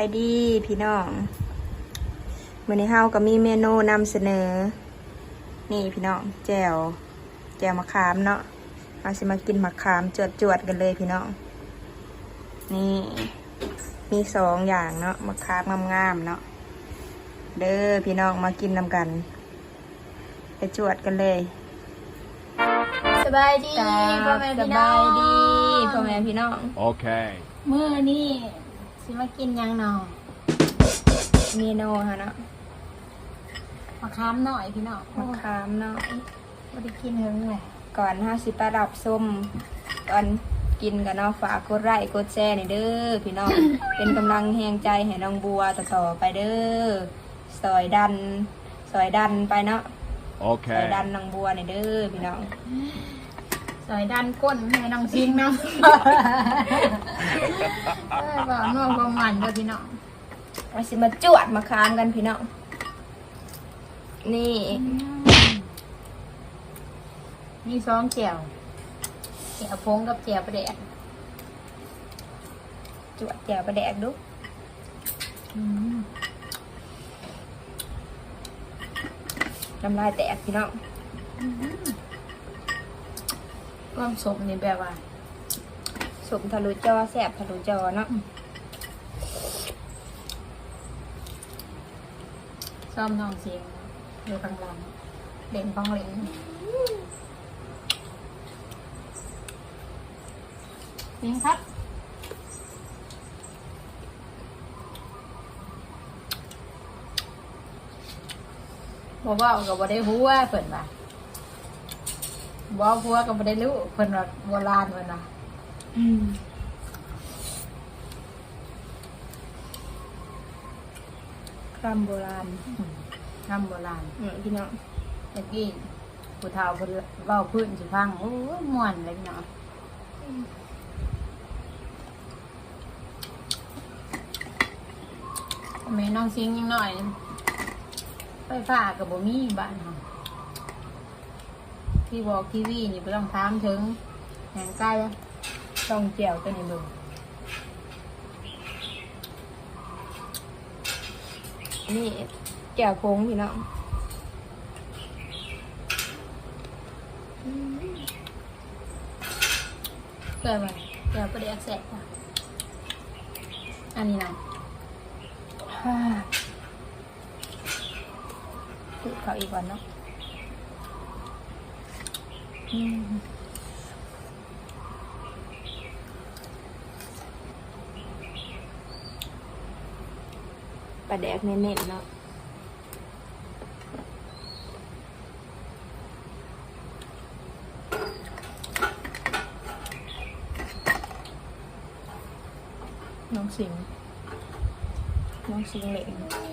ายดีพี่น้องมื้อนี้เฮาก็มีเมนูนำเสนอ นี่พี่น้องแจ่วแจ่วมะขามเนาะเราสิมากินมะขามจวดๆกันเลยพี่น้อง นี่มีสองอย่างเนาะมะขามงามๆเนาะเด้อพี่น้องมากินนำกัน ไปจวดกันเลยสบายดีจ้าพ่อแม่สพี่น้บาองยดีพ่อแม่พี่น้อง Okay. มื้อนี้ สิมากินหยังหนอเมนูค่ะเนาะมะขามหน่อยพี่น้องมะขามเนาะบ่ได้กินเฮิงเลยก่อนห้าสิบประดับส้มก่อนกินกันเนาะฝากกดไลค์กดแชร์นี่เด้อพี่น้อง เป็นกำลังแหงใจให้น้องบัวต่อๆไปเด้อซอยดันซอยดันไปเนาะซอย Okay. ดันน้องบัวนี่เด้อพี่น้อง ซอยด้านก้นให้น้องซิงน้ำเอ้ยบอกน้องความหวานเด้อพี่น้องมาสิมาจวดมาค้ามกันพี่น้อง นี่มีซองแจ่วแจ่วพงกับแจ่วประเดกจวดแจวประแดกดูอืมน้ำลายแตกพี่น้อง ความสมนี่แบบว่าสมทะลุจอแสบทะลุจอเนาะซ้อมน้องเสียงอยู่ข้างหลังเล่นของเล่นนี่ครับบ่เว้าก็บ่ได้ฮู้ว่าเพิ่นว่า บ่ฮู้ก็บ่ได้รู้เพิ่นว่าโบราณเพิ่นว่าอืมคำโบราณคำโบราณอืมพี่น้องตะกี้ผู้เฒ่าเพิ่นเว้าพื้นสิฟังโอ้ยม่วนเลยเนาะแม่น้องซิงยังน้อย ไฟฟ้าก็บ่มีบ้านเฮา ที่บอกทีวีนี่บ่ต้องถามถึงแห่งไกลต้องแจวตัวนี้เบิ่งนี่แก้วโค้งพี่น้องเกิดมาเดี๋ยวประเดี๋ยวแสบอันนี้นะคือเขาอีกวันเนาะ ปลาแดกเน้นๆเนาะน้องสิง น้องสิงเหล็ก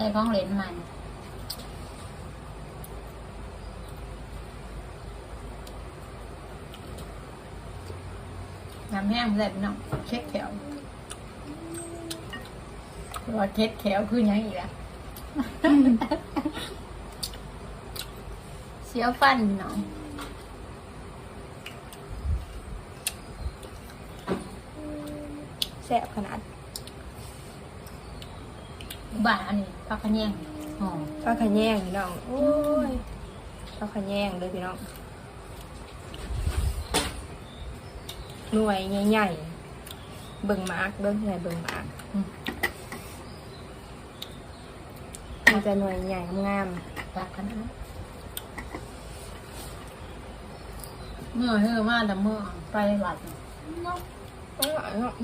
ใช้ของเหลนมันน้ำแห้งแบบน้องเช็คแขวว่าเช็คแขวคือยังอีกอะเสียวฟันพี่น้องแซ่บขนาด บ้านอันนี้พักขะแยงอ๋อปลาขะแยงพี่น้องโอ้ยปลาขะแยงเลยพี่น้องหน่วยใหญ่ๆเบิ่งมากเบิ่งใหญ่เบิ่งมากอืมมันจะหน่วยใหญ่งามพักขนาดเมื่อเฮือมาแต่เมื่อไปวัดๆอร่อยเนาะ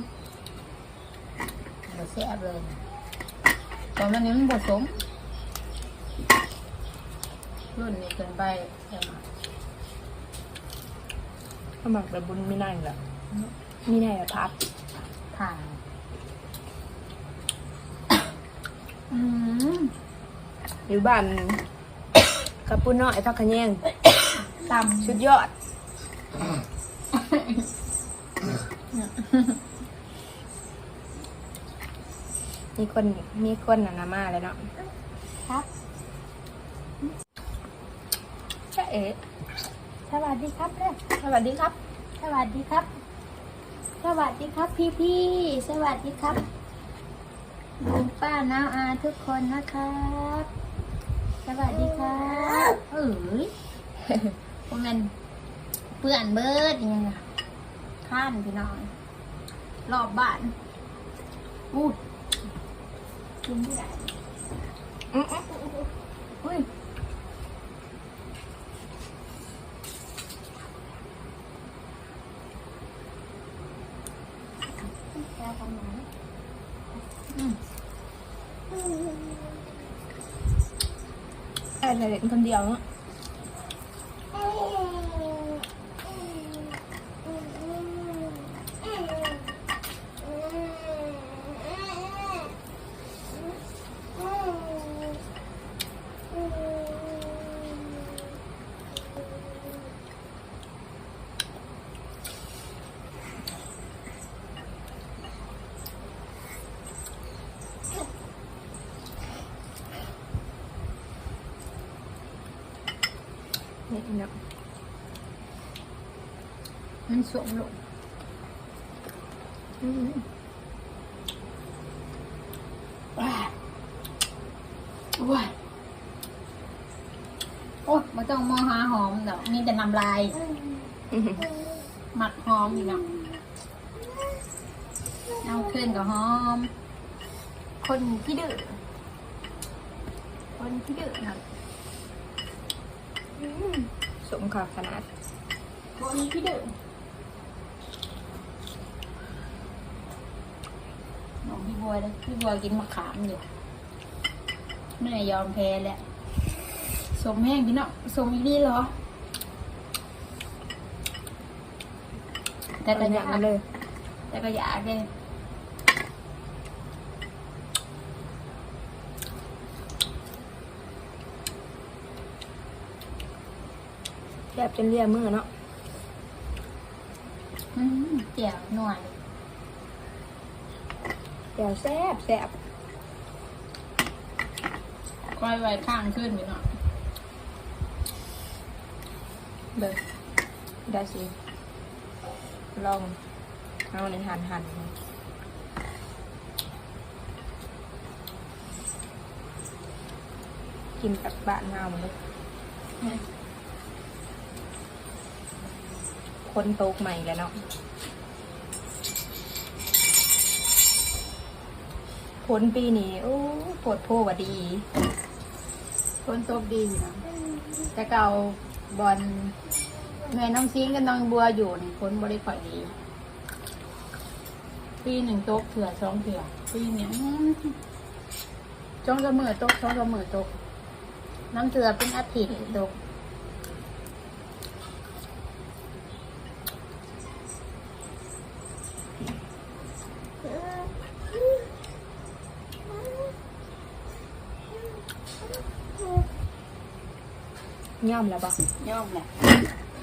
บ่แซ่บเลย ตอนนี้มันผสมรุ่นนี้เกินไปใช่ไหมสมัครแบบบุญไม่ได้เหรอมีได้แบบพับผ่านอืมอยู่บ้านกระปุ้นน้อยพักขะแยงตำชุดยอด มีคนมีคนน่ะนะมาเลยเนาะครับใช่เอ๋สวัสดีครับเด้อสวัสดีครับ สวัสดีครับ สวัสดีครับพี่พี่ๆสวัสดีครับลุงป้าน้าอาทุกคนนะครับ สวัสดีครับเอ้ยพวกนั้นเพื่อนเบิร์ดยังไงข้านพี่น้องรอบบ้านอู้ กินไม่ได้อืมอุ้ยแก เด็กคนเดียวเนาะนี่เนาะมันสวมลงอืมว้าว้าโอ้ยมันต้องมองหาหอมเดี๋ยวมีแต่น้ำลายหมักหอมอีกเนาะเอาขึ้นกับหอม คนที่ดื้อคนที่ดื้อนะ สมขอบขนาดคนที่ดื้อน้องพี่บัวเลยพี่บัวกินมะขามอยู่แม่ยอมแพ้แล้วสมแห้งพี่เนาะสมอีนี่เหรอ แต่แต่ก็ก็อยากกอายมามาเลเลยยแต่ก็อยากเลย ซ่บจนเลียมือเนาะอืมเจียวหน่อยเดี๋ยวแซ่บแซ่บก้อยไว้ข้างขึ้นไปหน่อยเลยได้สิ ลองเอาในหั่นหั่นกินกับบ้านเงาหมดเลยค นโตกใหม่แล้วเนาะผลปีนี้โอ้ปวดโพวดีคนตบดีอยู่นะแต่เก่าบอลแม่น้องซิงกับน้องบัวอยู่นี่คนบริข่อยดี ปีหนึ่งโต๊ะเถื่อสองเถื่อปีเนี้ยจ้องกระมือโต๊ะจ้องกระมือโต๊ะน้ำเถื่อเป็นอาทิตย์โต๊ะ ย่อมแล้วปะย่อมแหละ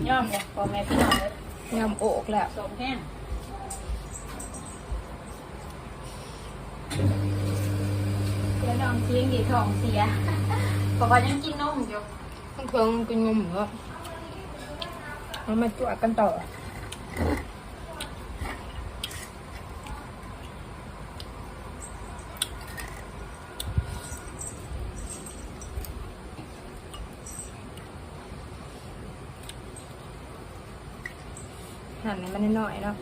ย่อมแหละพ่อแม่พี่น้องเลยย่อมโอกแล้วสมแห้งแล้วน้องเสียงดีท้องเสียบอกว่ายังกินนมอยู่เพิ่งกินงมเหมือนเรามาจวดกันต่อ หั่นให้มันน้อยๆเนาะ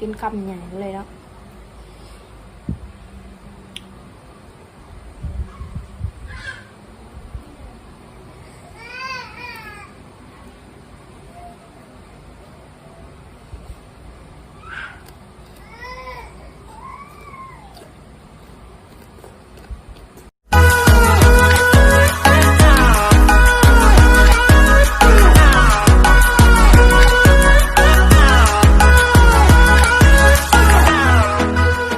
กินคำใหญ่เลยเนาะ